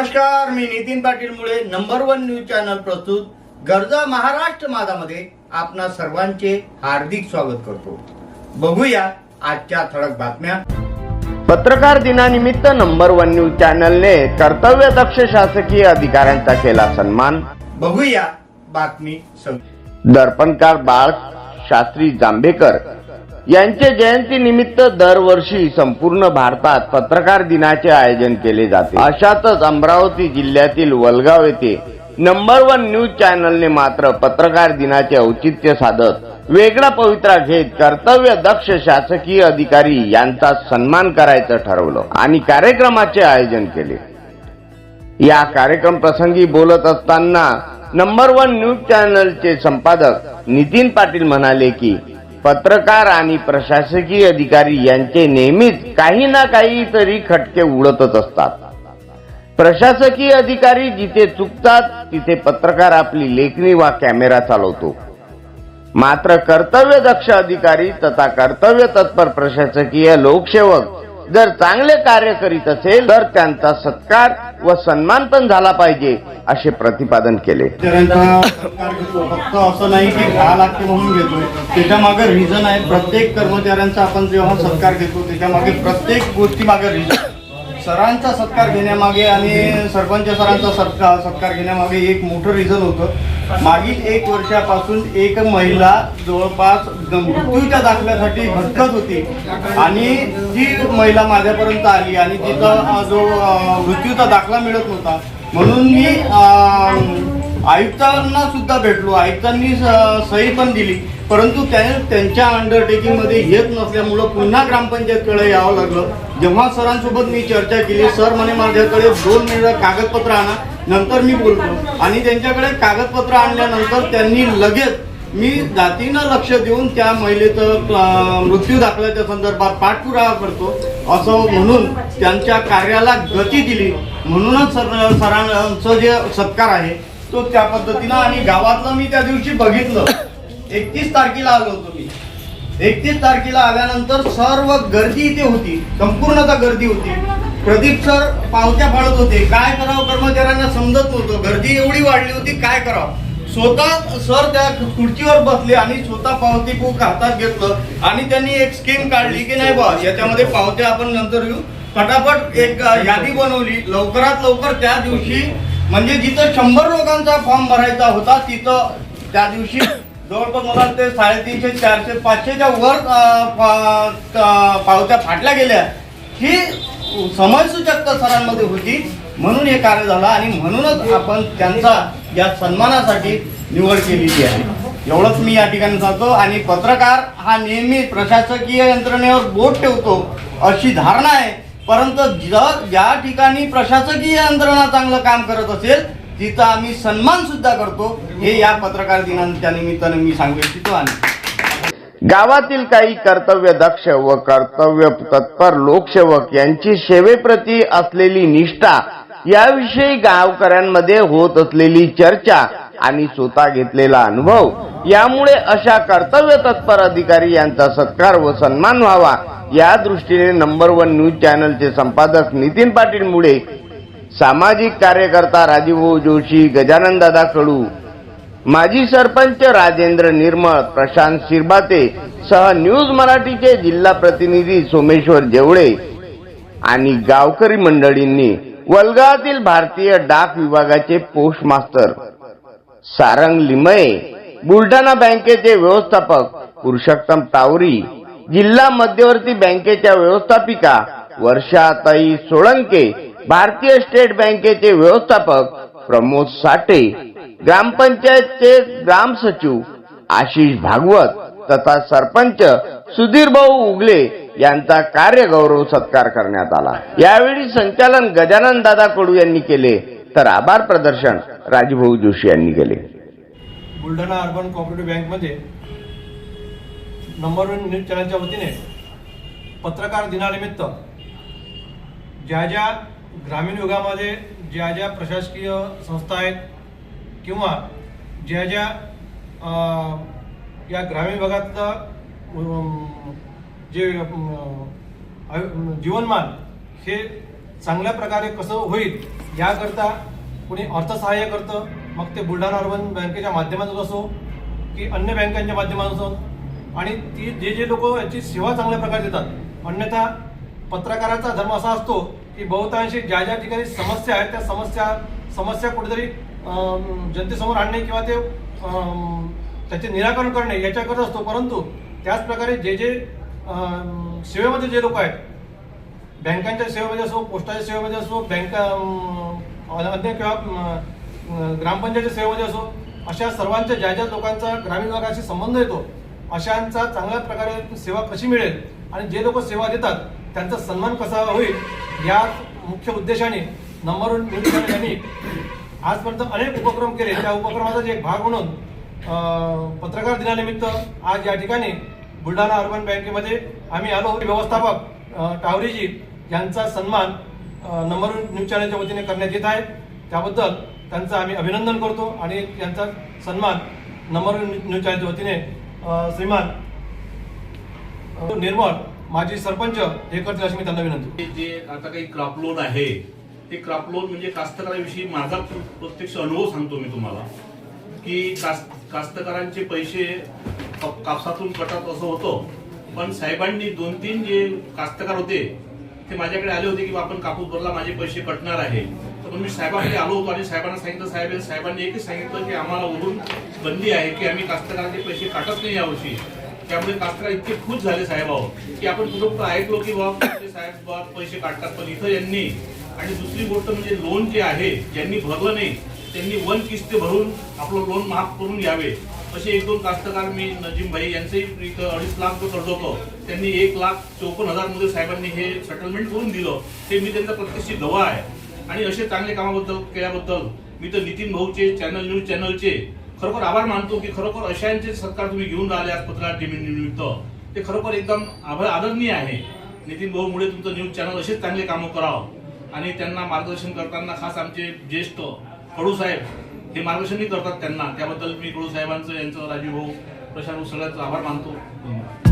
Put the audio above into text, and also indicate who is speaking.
Speaker 1: नमस्कार मी नितीन पाटील मुळे number one news channel प्रस्तुत गरजा महाराष्ट्र माझामध्ये आपणा सर्वांचे हार्दिक स्वागत करतो बघूया आजच्या ठळक बातम्या
Speaker 2: पत्रकार दिनानिमित्त नंबर वन न्यूज चॅनलने कर्तव्यदक्ष शासकीय अधिकाऱ्यांचा केला सन्मान
Speaker 1: बघूया बातमी.
Speaker 2: दर्पणकार बाळ शास्त्री जांभेकर यांचे जयंतीनिमित्त दरवर्षी संपूर्ण भारतात पत्रकार दिनाचे आयोजन केले जाते. अशातच अमरावती जिल्ह्यातील वलगाव येथे नंबर वन न्यूज चॅनलने मात्र पत्रकार दिनाचे औचित्य साधत वेगळा पवित्रा घेत कर्तव्य दक्ष शासकीय अधिकारी यांचा सन्मान करायचं ठरवलं आणि कार्यक्रमाचे आयोजन केले. या कार्यक्रम प्रसंगी बोलत असताना नंबर वन न्यूज चॅनलचे संपादक नितीन पाटील म्हणाले की पत्रकार आणि प्रशासकीय अधिकारी यांचे नेहमीच काही ना काही तरी खटके उडतच असतात. प्रशासकीय अधिकारी जिथे चुकतात तिथे पत्रकार आपली लेखणी वा कॅमेरा चालवतो. मात्र कर्तव्य दक्ष अधिकारी तथा कर्तव्य तत्पर प्रशासकीय लोकसेवक जर चांगले कार्य करीत असेल तर त्यांचा सत्कार व सन्मान पण झाला पाहिजे असे प्रतिपादन केले.
Speaker 1: फक्त असं नाही की दहा लागते म्हणून घेतोय. त्याच्यामागे रिझन आहे प्रत्येक कर्मचाऱ्यांचा आपण जेव्हा सत्कार घेतो त्याच्यामागे प्रत्येक गोष्टी मागे रिझन सरांचा सत्कार घेण्यामागे आणि सरपंच सरांचा सत्कार सत्कार घेण्यामागे एक मोठं रिझन होतं. मागील एक वर्षापासून एक महिला जवळपास मृत्यूच्या दाखल्यासाठी भटकत होती. आणि ती महिला माझ्यापर्यंत आली आणि तिचा जो मृत्यूचा दाखला मिळत नव्हता. म्हणून मी आयुक्तांना सुद्धा भेटलो. आयुक्तांनी सही पण दिली. परंतु त्या त्यांच्या अंडरटेकिंगमध्ये येत नसल्यामुळं पुन्हा ग्रामपंचायतकडे यावं लागलं. जेव्हा सरांसोबत मी चर्चा केली सर म्हणे माझ्याकडे दोन मिनिटं कागदपत्र आणा नंतर मी बोलतो. आणि त्यांच्याकडे कागदपत्र आणल्यानंतर त्यांनी लगेच मी जातीनं लक्ष देऊन त्या महिलेचं मृत्यू दाखल्याच्या संदर्भात पाठपुरावा करतो. असं म्हणून त्यांच्या कार्याला गती दिली. म्हणूनच सर सरांचं जे सत्कार आहे तो त्या पद्धतीनं आणि गावातलं मी त्या दिवशी बघितलं. एकतीस तारखेला आलो होतो मी. एकतीस तारखेला आल्यानंतर सर्व गर्दी इथे होती. संपूर्णतः गर्दी होती. प्रदीप सर पावत्या फाडत होते. काय करावं? कर्मचाऱ्यांना समजत नव्हतं. गर्दी एवढी वाढली होती. काय करावं? स्वतः सर त्या खुर्चीवर बसले आणि स्वतः पावती बुक हातात घेतलं आणि त्यांनी एक स्कीम काढली की नाही बा याच्यामध्ये पावत्या आपण नंतर घेऊ. फटाफट एक यादी बनवली. लवकरात लवकर त्या दिवशी म्हणजे जिथं शंभर लोकांचा फॉर्म भरायचा होता तिथं त्या दिवशी जवळपास मला वाटते साडेतीनशे चारशे पाचशेच्या वर पावत्या फाटल्या गेल्या. ही समयसूचकता सरांमध्ये होती. म्हणून हे कार्य झालं आणि म्हणूनच आपण त्यांचा या सन्मानासाठी निवड केलेली आहे. एवढंच मी या ठिकाणी सांगतो. आणि पत्रकार हा नेहमी प्रशासकीय यंत्रणेवर बोट ठेवतो अशी धारणा आहे. परंतु जर ज्या ठिकाणी प्रशासकीय यंत्रणा चांगलं काम करत असेल तिचा आम्ही सन्मान सुद्धा करतो हे या पत्रकार दिनाच्या निमित्तानं मी सांगू इच्छितो आणि
Speaker 2: गावातील काही कर्तव्य दक्ष व कर्तव्य तत्पर लोकसेवक यांची सेवेप्रती असलेली निष्ठा याविषयी गावकऱ्यांमध्ये होत असलेली चर्चा आणि स्वतः घेतलेला अनुभव यामुळे अशा कर्तव्य तत्पर अधिकारी यांचा सत्कार व सन्मान व्हावा. या दृष्टीने नंबर वन न्यूज चॅनलचे संपादक नितीन पाटील मुळे सामाजिक कार्यकर्ता राजीवभाऊ जोशी गजानन दादा कडू माजी सरपंच राजेंद्र निर्मळ प्रशांत शिरबाते सह न्यूज मराठीचे जिल्हा प्रतिनिधी सोमेश्वर जेवळे आणि गावकरी मंडळींनी वलगावातील भारतीय डाक विभागाचे पोस्ट मास्टर सारंग लिमये बुलढाणा बँकेचे व्यवस्थापक पुरुषोत्तम तावरी जिल्हा मध्यवर्ती बँकेच्या व्यवस्थापिका वर्षाताई सोळंके भारतीय स्टेट बँकेचे व्यवस्थापक प्रमोद साठे ग्रामपंचायतचे ग्राम सचिव आशिष भागवत तथा सरपंच सुधीर भाऊ उगले यांचा कार्यगौरव सत्कार करण्यात आला. यावेळी संचालन गजानन दादा कडू यांनी केले तर आभार प्रदर्शन राजभाऊ जोशी यांनी केले.
Speaker 3: बुलढाणा अर्बन कोऑपरेटिव्ह बँकमध्ये नंबर वन न्यूज चॅनलच्या वतीने पत्रकार दिनानिमित्त ज्या ज्या ग्रामीण युगामध्ये ज्या ज्या प्रशासकीय संस्था आहेत किंवा ज्या ज्या या ग्रामीण भागातलं जे आयु- जीवनमान हे चांगल्या प्रकारे कसं होईल याकरता कुणी अर्थसहाय्य करतं मग ते बुलढाणा अर्बन बँकेच्या माध्यमातून असो की अन्य बँकांच्या माध्यमातून असो. आणि ती जे जे लोक याची सेवा चांगल्या प्रकारे देतात अन्यथा पत्रकाराचा धर्म असा असतो की बहुतांशी ज्या ज्या ठिकाणी समस्या आहेत त्या समस्या समस्या कुठेतरी जनतेसमोर आणणे किंवा ते त्याचे निराकरण करणे याच्याकरता असतो. परंतु त्याचप्रकारे जे जे सेवेमध्ये जे लोक आहेत बँकांच्या सेवेमध्ये असो पोस्टाच्या सेवेमध्ये असो बँका अन्य किंवा ग्रामपंचायतच्या ग्रामपंचायतीच्या सेवेमध्ये असो अशा सर्वांच्या ज्या ज्या लोकांचा ग्रामीण भागाशी संबंध येतो अशांचा चांगल्या प्रकारे सेवा कशी मिळेल आणि जे लोक सेवा देतात त्यांचा सन्मान कसा होईल या मुख्य उद्देशाने नंबर वन न्यूज यांनी आजपर्यंत अनेक उपक्रम केले. त्या उपक्रमाचा एक भाग म्हणून पत्रकार दिनानिमित्त आज या ठिकाणी बुलढाणा अर्बन बँकेमध्ये आम्ही आलो. व्यवस्थापक टावरीजी यांचा सन्मान नंबर वन न्यूज चॅनलच्या वतीने करण्यात येत आहे. त्याबद्दल त्यांचं आम्ही अभिनंदन करतो आणि यांचा सन्मान नंबर वन न्यूज चॅनलच्या वतीने श्रीमान निर्मळ माझी सरपंच हे करतील अशी मी त्यांना विनंती.
Speaker 4: जे आता काही क्रॉप लोन आहे ते क्रॉप लोन म्हणजे कास्तकाराविषयी माझा प्रत्यक्ष अनुभव सांगतो मी तुम्हाला की कास्तकारांचे पैसे कापसातून कटत असं होतं पण साहेबांनी दोन तीन जे कास्तकार होते ते माझ्याकडे आले होते की आपण कापूस भरला माझे पैसे कटणार आहे. तर मग मी साहेबांकडे आलो होतो आणि साहेबांना सांगितलं साहेब साहेबांनी एकच सांगितलं की आम्हाला वरून बंदी आहे की आम्ही कास्तकारांचे पैसे काटत नाही यावर्षी. त्यामुळे कास्तकार इतके खुश झाले साहेब की आपण कुठं कुठं ऐकलो की बाबा साहेब बा पैसे काढतात. पण इथं यांनी आणि दुसरी गोष्ट म्हणजे लोन जे आहे ज्यांनी भरलं नाही त्यांनी वन किस्ते भरून आपलं लोन माफ करून घ्यावे असे एक दोन कास्तकार मी नजीम भाई यांचंही इथं अडीच लाख जो कर्ज होतं. त्यांनी एक लाख चौपन्न हजारमध्ये साहेबांनी हे सेटलमेंट करून दिलं. ते मी त्यांचा प्रत्यक्ष गवा आहे. आणि असे चांगले कामाबद्दल केल्याबद्दल मी तर नितीन भाऊचे चॅनल न्यूज चॅनलचे खरोखर आभार मानतो की खरोखर अशांचे सरकार तुम्ही घेऊन राहिले आज पत्रकार निमित्त. ते खरोखर एकदम आभार आदरणीय आहे. नितीन भाऊ मुळे तुमचं न्यूज चॅनल असेच चांगले कामं करावं. आणि त्यांना मार्गदर्शन करताना खास आमचे ज्येष्ठ कडू साहेब हे मार्गदर्शनही करतात त्यांना. त्याबद्दल मी कडू साहेबांचं यांचं राजीव भाऊ प्रशांत भाऊ सगळ्यांचा आभार मानतो. धन्यवाद.